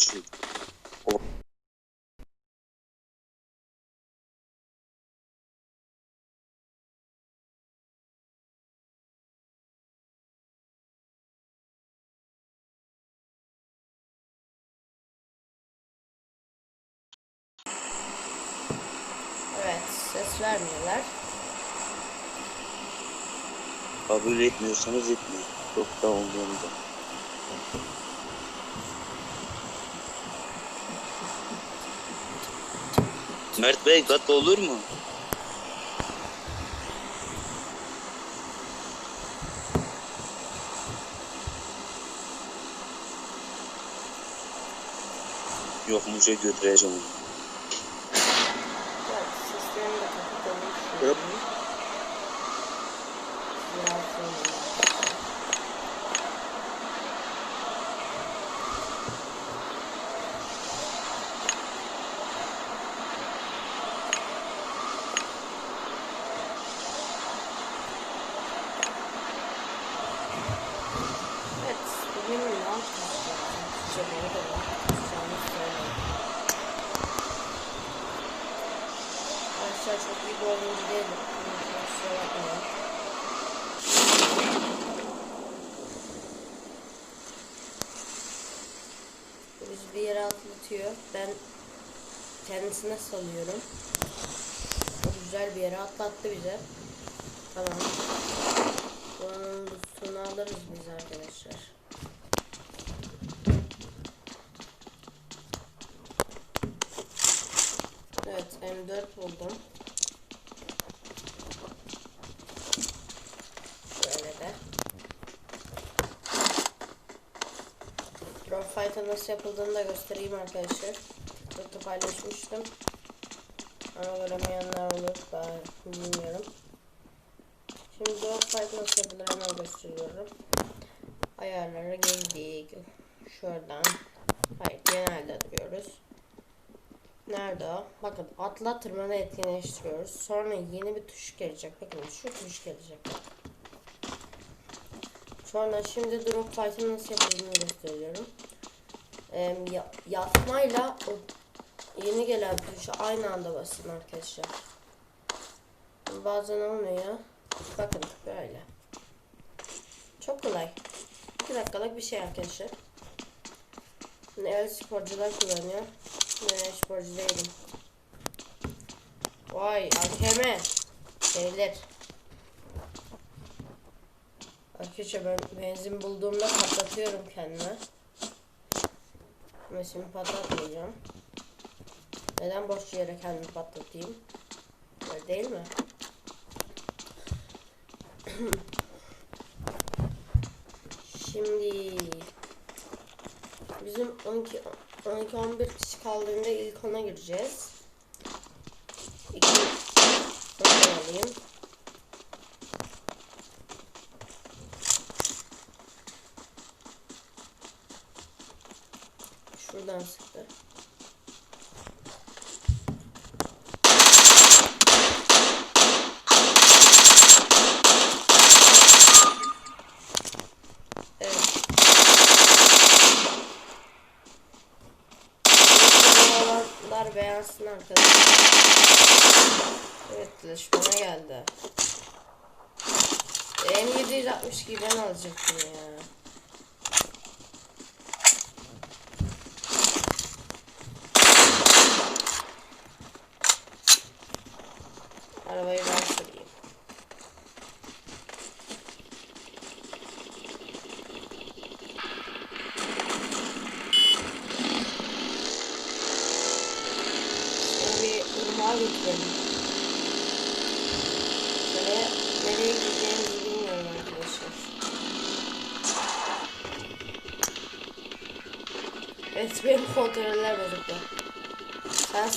Evet, ses vermiyorlar. Kabul etmiyorsanız etmeyin. Çok da olduğunda. Mert Bey kat olur mu? Yok Muş'a götüreceğim onu. Evet, seslerini de kapatalım. Yap. Biraz sonra. Evet, bugün ne yapacağız? Türkçeleri de var. Türkçe'ni söyleyeyim. Arkadaşlar çok iyi bir oyuncu değilim. Lütfen kusura bakmayın. Bizi bir yere atlatıyor. Ben kendisine salıyorum. Çok güzel bir yere atlattı bize. Tamam. Bunun lootunu alırız biz arkadaşlar. Evet M4 buldum. Şöyle de. Drop fight'a nasıl yapıldığını da göstereyim arkadaşlar. TikTok'ta paylaşmıştım. Ama göremeyenler olur. Ben bilmiyorum. Şimdi drop fight nasıl yapılır hemen gösteriyorum. Ayarlara girdik. Şuradan. Hayır genelde diyoruz. Nerede o? Bakın atla tırmanı etkinleştiriyoruz. Sonra yeni bir tuş gelecek. Bakın şu tuş gelecek. Sonra şimdi drop fight'ın nasıl yapıldığını gösteriyorum. Ee, ya- yatmayla yeni gelen tuşa aynı anda basın arkadaşlar. Bazen olmuyor. Bakın böyle. Çok kolay. 2 dakikalık bir şey arkadaşlar. El sporcular kullanıyor. Ben sporcu değilim. Vay AKM. Şeyler. Arkadaşlar ben benzin bulduğumda patlatıyorum kendime. Ama şimdi patlatmayacağım. Neden boş yere kendimi patlatayım? Öyle değil mi? Şimdi bizim 12 12 11 kişi kaldığında ilk ona gireceğiz. İki alayım. Arkadaşlar. Evet düşmana geldi. M762 ben alacaktım ya. Arabayı ben süreyim. Şöyle bir ırmağa götürelim. Nereye, nereye gideceğimizi bilmiyorum arkadaşlar. Evet kontroller bozuktu. Sen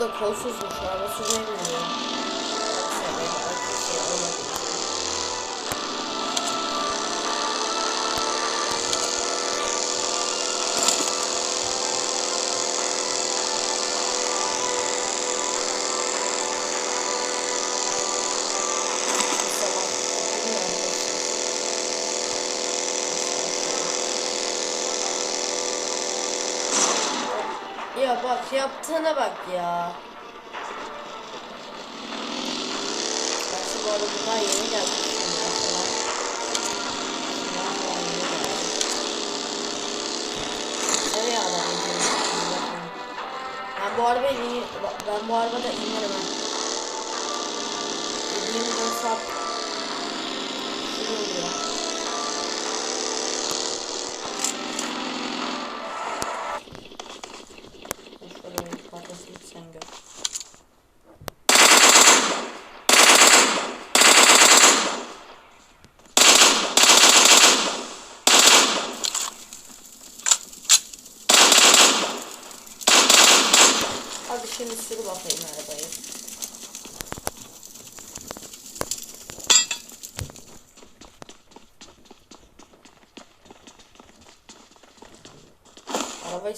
da kolsuzmuş. Araba sürmeyi bilmiyor. Yaptığına bak ya. Ben şu bu arada bundan yeni geldi. Ben bu arabaya iyi, ben bu arabada inerim ha. Dediğim gibi sap. Şunu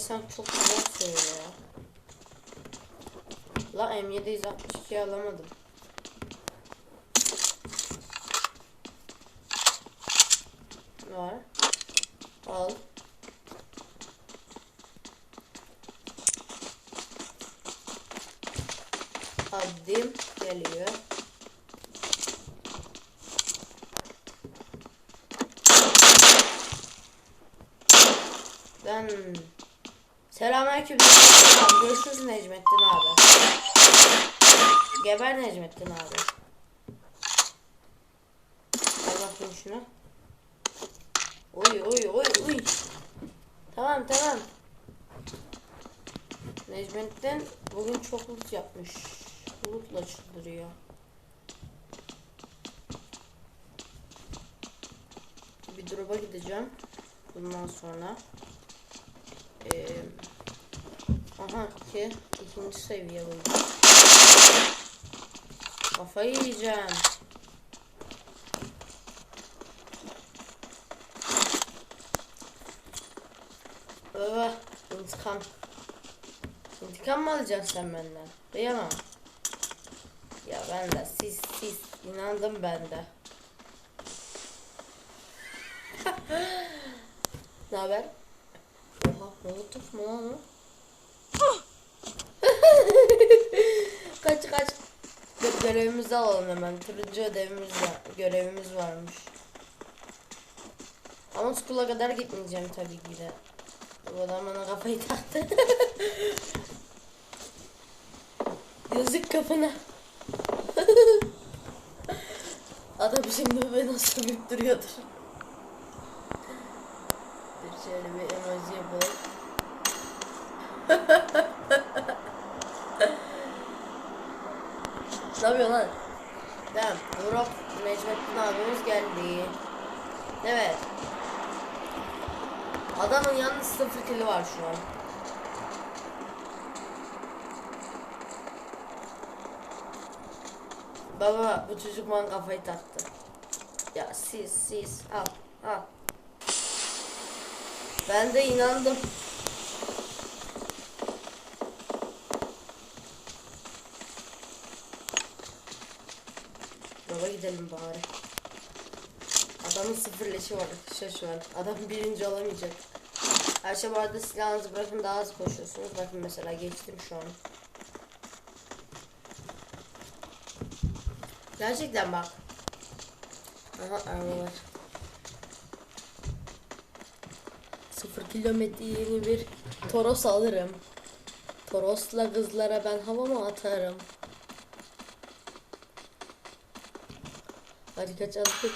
80 çok güzel seviyor ya. La M762 alamadım. Var. Al. Adım geliyor. Ben Selamünaleyküm. Görüşürüz Necmettin abi. Geber Necmettin abi. Al bakayım şuna. Oy oy oy oy. Tamam tamam. Necmettin bugün çok loot yapmış. Lootla çıldırıyor. Bir drop'a gideceğim. Bundan sonra. Ee, aha ki ikinci seviye buldum. Kafayı yiyeceğim. Öh, intikam. İntikam mı alacaksın sen benden? Kıyamam. Ya ben de siz siz inandım ben de. ne haber? Molotof mu lan o? kaç kaç. Görevimizi alalım hemen. Turuncu ödevimiz var. Görevimiz varmış. Ama skula kadar gitmeyeceğim tabii ki de. Bu adam bana kafayı taktı. Yazık kafana. Adam şimdi beni nasıl sövüp duruyordur. Dur şöyle bir emoji yapalım. ne yapıyorsun lan? Tamam. Burak Necmettin abimiz geldi. Evet. Adamın yalnız sıfır kili var şu an. Baba bu çocuk bana kafayı taktı. Ya siz siz al al. Ben de inandım. Baba gidelim bari. Adamın sıfır leşi var arkadaşlar şu an. Adam birinci olamayacak. Her şey bu arada silahınızı bırakın daha az koşuyorsunuz. Bakın mesela geçtim şu an. Gerçekten bak. Aha araba var. Sıfır kilometre yeni bir Toros alırım. Toros'la kızlara ben havama atarım. Hadi kaç hadi kaç.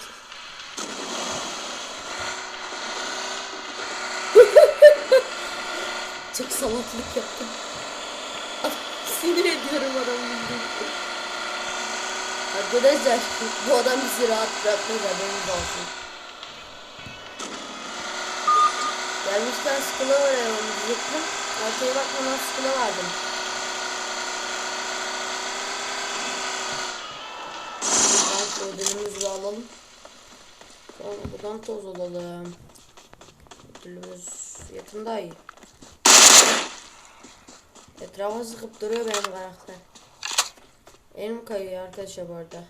Çok salaklık yaptım. Ah, Sinir ediyorum adamı. Arkadaşlar bu adam bizi rahat bırakmaz haberiniz olsun. Gelmişken skula varalım diyecektim. Arkaya bakmadan skula vardım. alalım. Sonra buradan toz alalım. Ödülümüz yakında iyi. Etrafa sıkıp duruyor benim karakter. Elim kayıyor arkadaşlar bu arada.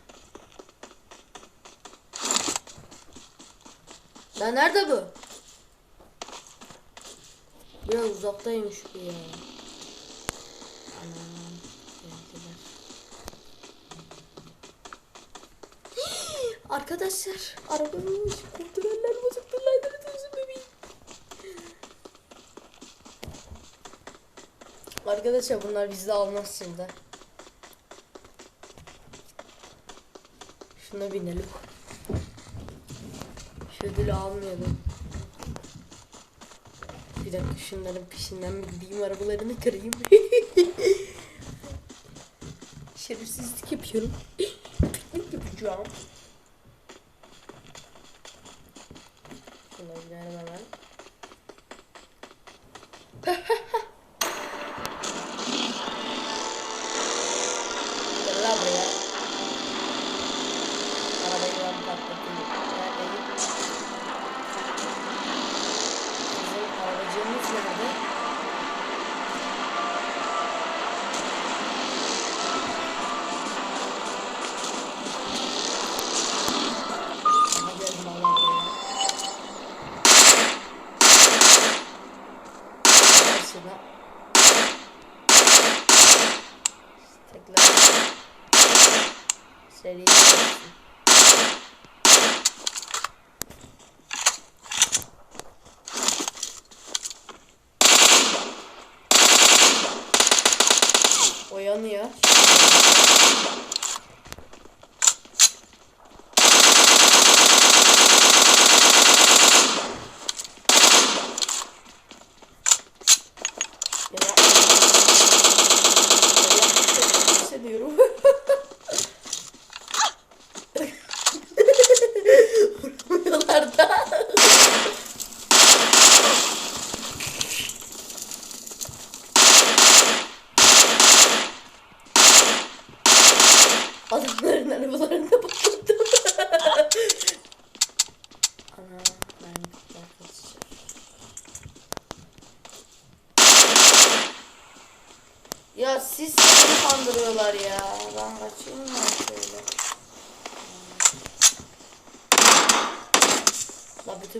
Lan nerede bu? Biraz uzaktaymış bu ya. Anam. Arkadaşlar arabamın kontroller bozuktur lanet olsun bebeğim. Arkadaşlar bunlar bizde almaz şimdi. Şuna binelim. Şu ödülü almıyordum. Bir dakika şunların peşinden bir gideyim arabalarını kırayım. Şerefsizlik yapıyorum. Piknik yapacağım.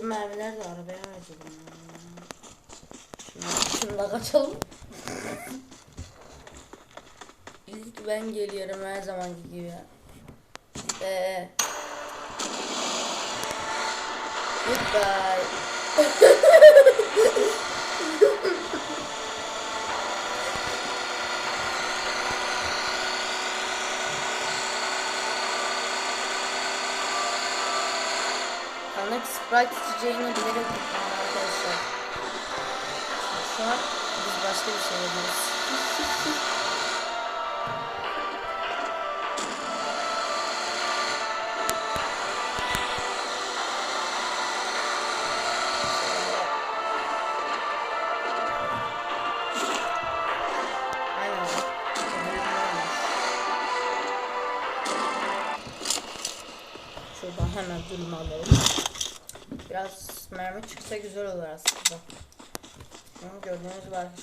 Mermiler de arabaya harcadım. Şununla kaçalım. İlk ben geliyorum her zamanki gibi. Ee. Goodbye. Sprite içeceğini bilerek gittim arkadaşlar. Şu an biz başka bir şey yapıyoruz.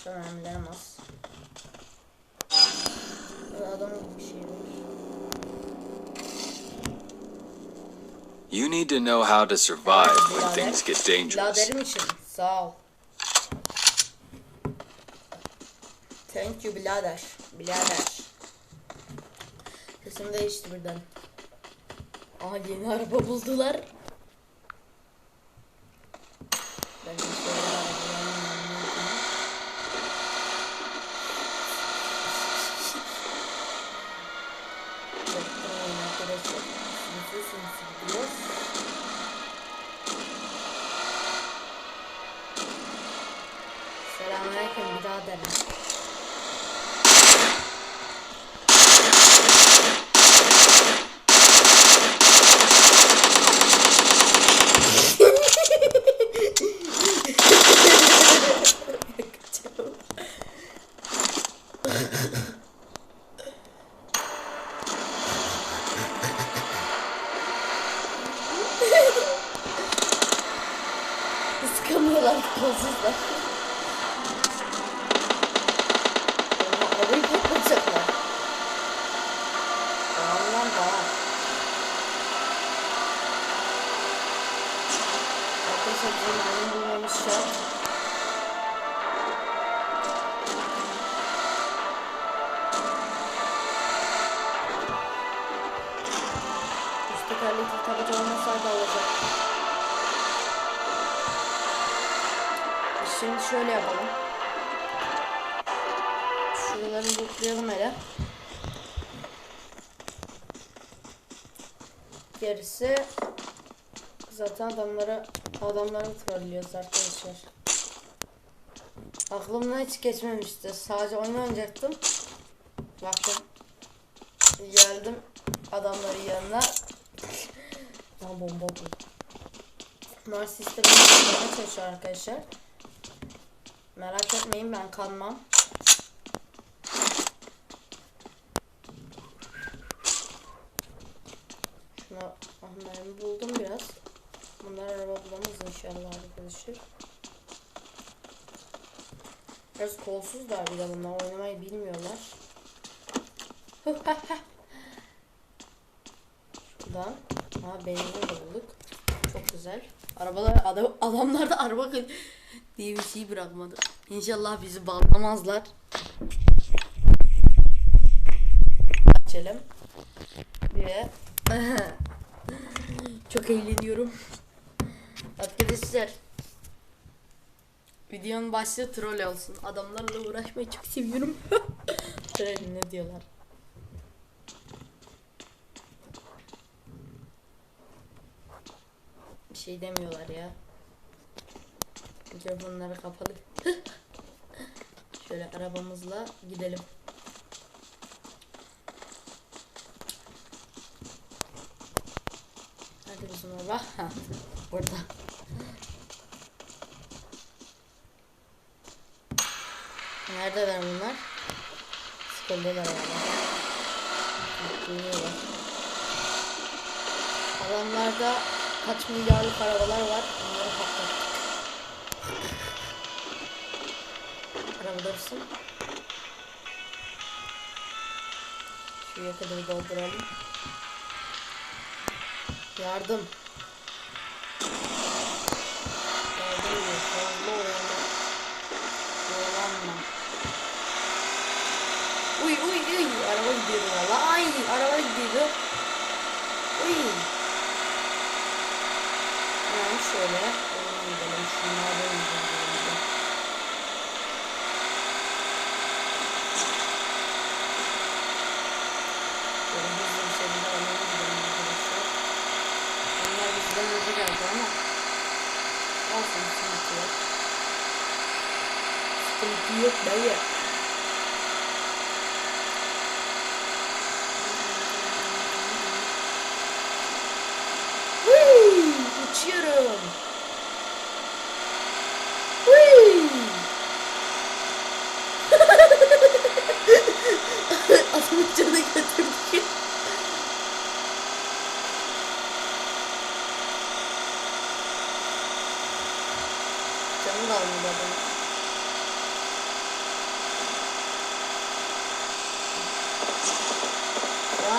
gördüğünüz gibi arkadaşlar mermilerim az. Burada adam gibi bir şey. You need to know how to survive when things get dangerous. Biraderim için sağ ol. Thank you birader. Birader. Sesim değişti birden. Aha yeni araba buldular. Şimdi şöyle yapalım. Şuraları lootlayalım hele. Gerisi zaten adamları adamları trollüyoruz arkadaşlar. Aklımdan hiç geçmemişti. Sadece oyun oynayacaktım. Baktım. Geldim adamların yanına. Lan bomba bu. Narsist de beni kandırmaya çalışıyor arkadaşlar. Merak etmeyin ben kanmam. Şuna ah, mermi buldum biraz. Bunlar araba bulamaz inşallah arkadaşlar. Biraz kolsuzlar bir de bunlar oynamayı bilmiyorlar. Şuradan. Ha benzin de bulduk. Çok güzel. Arabalar adam, adamlar da araba diye bir şey bırakmadı. İnşallah bizi bağlamazlar. Geçelim. Ve çok eğleniyorum. Arkadaşlar videonun başlığı troll olsun. Adamlarla uğraşmayı çok seviyorum. Ne diyorlar? Şey demiyorlar ya. Mikrofonları kapalı. Şöyle arabamızla gidelim. Hadi bizim araba. Burada. Neredeler bunlar? Sıkıldılar herhalde. Adamlarda kaç milyarlık arabalar var. Onları patlattık. Araba dursun. Şuraya kadar dolduralım. Yardım. Uy uy uy. Araba gidiyordu valla. Ay araba gidiyordu. Uy. Şöyle. Gidelim. Şunlardan gidelim. Böyle hızlı bir şekilde almaya gidelim arkadaşlar. Onlar bizden hızlı geldi ama olsun sıkıntı yok. Sıkıntı yok dayı.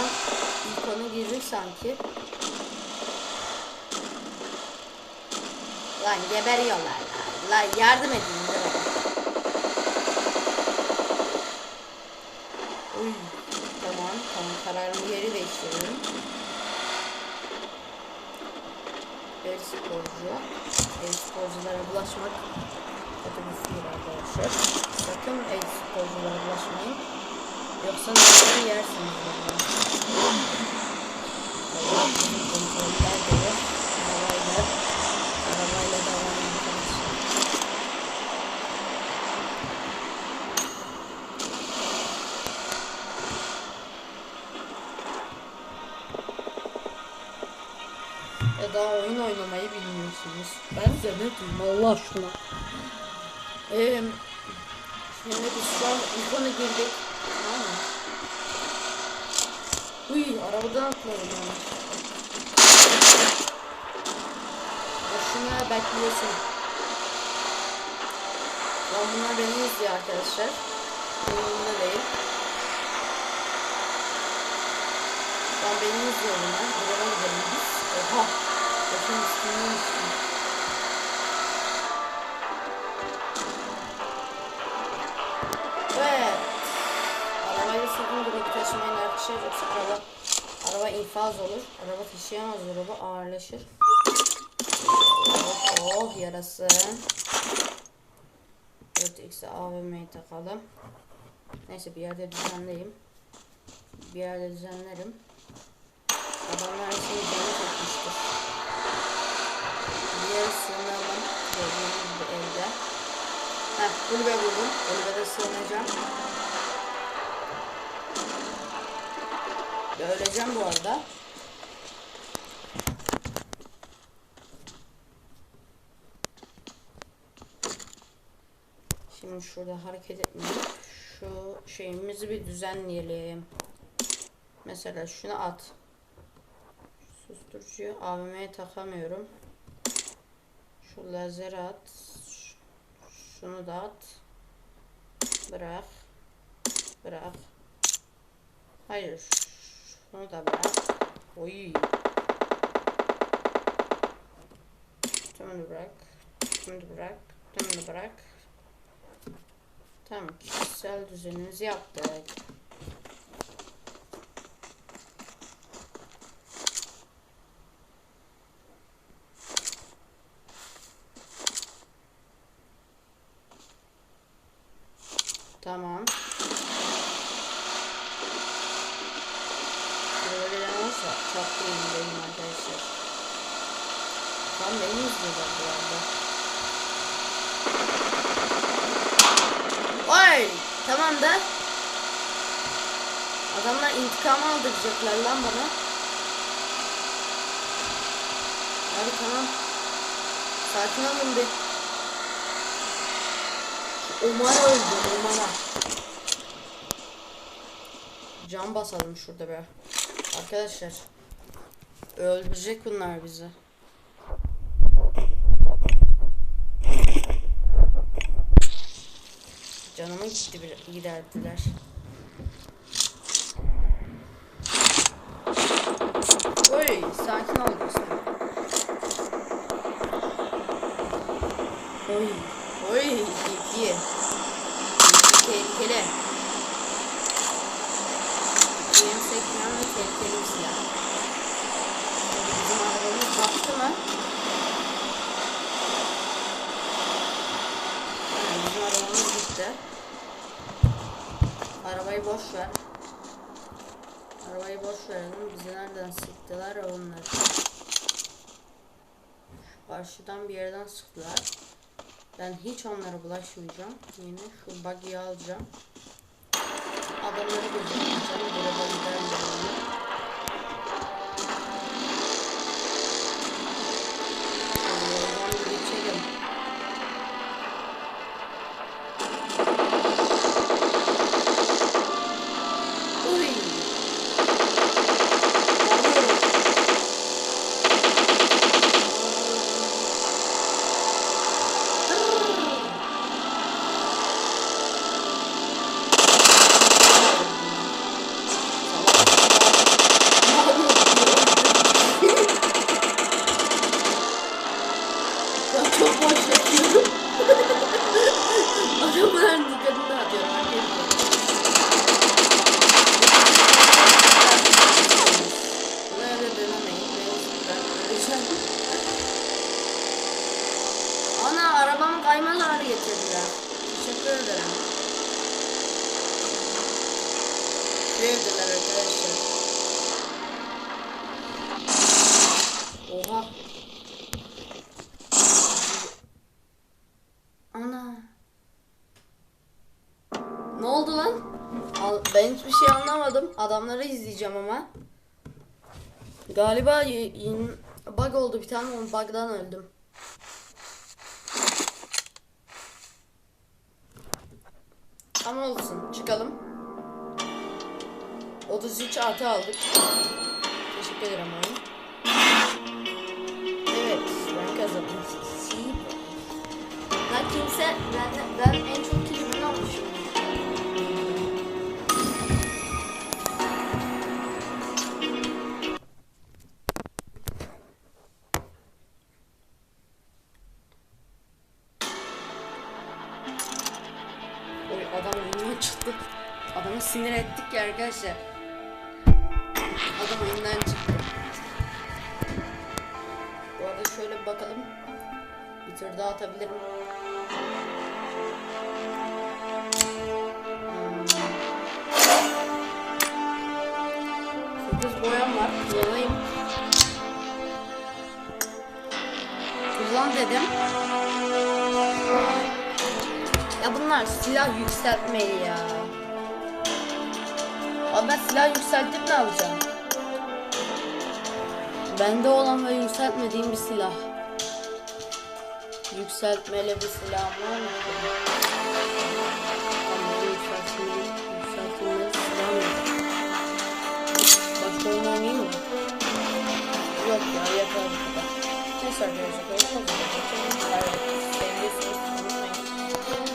Şu an ilk ona girdik sanki. Lan geberiyorlar lan. Yardım edin. Uy, tamam tamam kararımı geri değiştiriyorum. El sporcu. El sporculara bulaşmak kötü bir fikir arkadaşlar. Sakın el sporculara bulaşmayın. Yoksa ne yersiniz yani. De. Ya daha oyun oynamayı bilmiyorsunuz. Ben size ne diyeyim Allah aşkına. Ee, şimdi biz şu an ilk ona girdik. Tamam mı? Uy arabadan atladım yani. Boşuna bekliyorsun. Şu an bunlar beni izliyor arkadaşlar. Umurumda değil. Şu an beni izliyor bunlar. Buraya gidelim biz. Oha. Bakın üstünden üstüne. Evet. Arabayla sakın direkt taşımayın arkadaşlar yoksa araba araba infaz olur. Araba taşıyamaz araba ağırlaşır. Oh, oh yarasın. 4x'e AVM'yi takalım. Neyse bir yerde düzenleyeyim. Bir yerde düzenlerim. Adamlar şimdi canı çekmiştir. Yere sığınalım. Gördüğünüz bir evde. Heh kulübe buldum. Kulübede sığınacağım. Ve öleceğim bu arada. Şimdi şurada hareket etmeyin. Şu şeyimizi bir düzenleyelim. Mesela şunu at. Susturucuyu AVM'ye takamıyorum. Şu lazeri at. Şunu da at. Bırak. Bırak. Hayır. Şunu da bırak. Oy. Tümünü bırak. Tümünü bırak. Tümünü bırak. Tamam. Kişisel düzenimizi yaptık. Tamam. Böyle gelen olursa çaktırmayın benim arkadaşlar. Tam beni izliyorlar bu arada. Vay! Tamam da. Adamlar aldıracaklar lan bana. Abi tamam. Sakin olun bir. Omara öldü Omara. Can basalım şurada be. Arkadaşlar. Öldürecek bunlar bizi. Canımı gitti bir giderdiler. Oy sakin ol dostum. Oy oy. İyi tehlikeli. Benim sekmeyen ve tehlikeli bir silah. Bizim arabamız baktı mı? Bizim arabamız gitti. Arabayı boş ver. Arabayı boş verelim. Bizi nereden sıktılar ya onlar. Şu karşıdan bir yerden sıktılar. Ben hiç onlara bulaşmayacağım. Yine şu buggy'yi alacağım. Adamları gözlemleyeceğim. Burada giderim. İzleyeceğim ama. Galiba bug oldu bir tane. O bug'dan öldüm. Ama olsun. Çıkalım. 33 artı aldık. Teşekkür ederim oyun. Evet. Ben kazandım. Ben kimse ben, ben en çok kelimeyi almışım. Arada şöyle bir bakalım. Bir tur daha atabilirim. Hmm. 8 boyam var. Kullanayım. Kullan dedim. Ya bunlar silah yükseltmeli ya. Abi ben silah yükseltip ne yapacağım? Bende olan ve yükseltmediğim bir silah. Yükseltmeli bir silah var mı? Başka oyun oynayayım mı? Yok ya kadar. Neyse arkadaşlar. Görüşmek üzere. Sevgili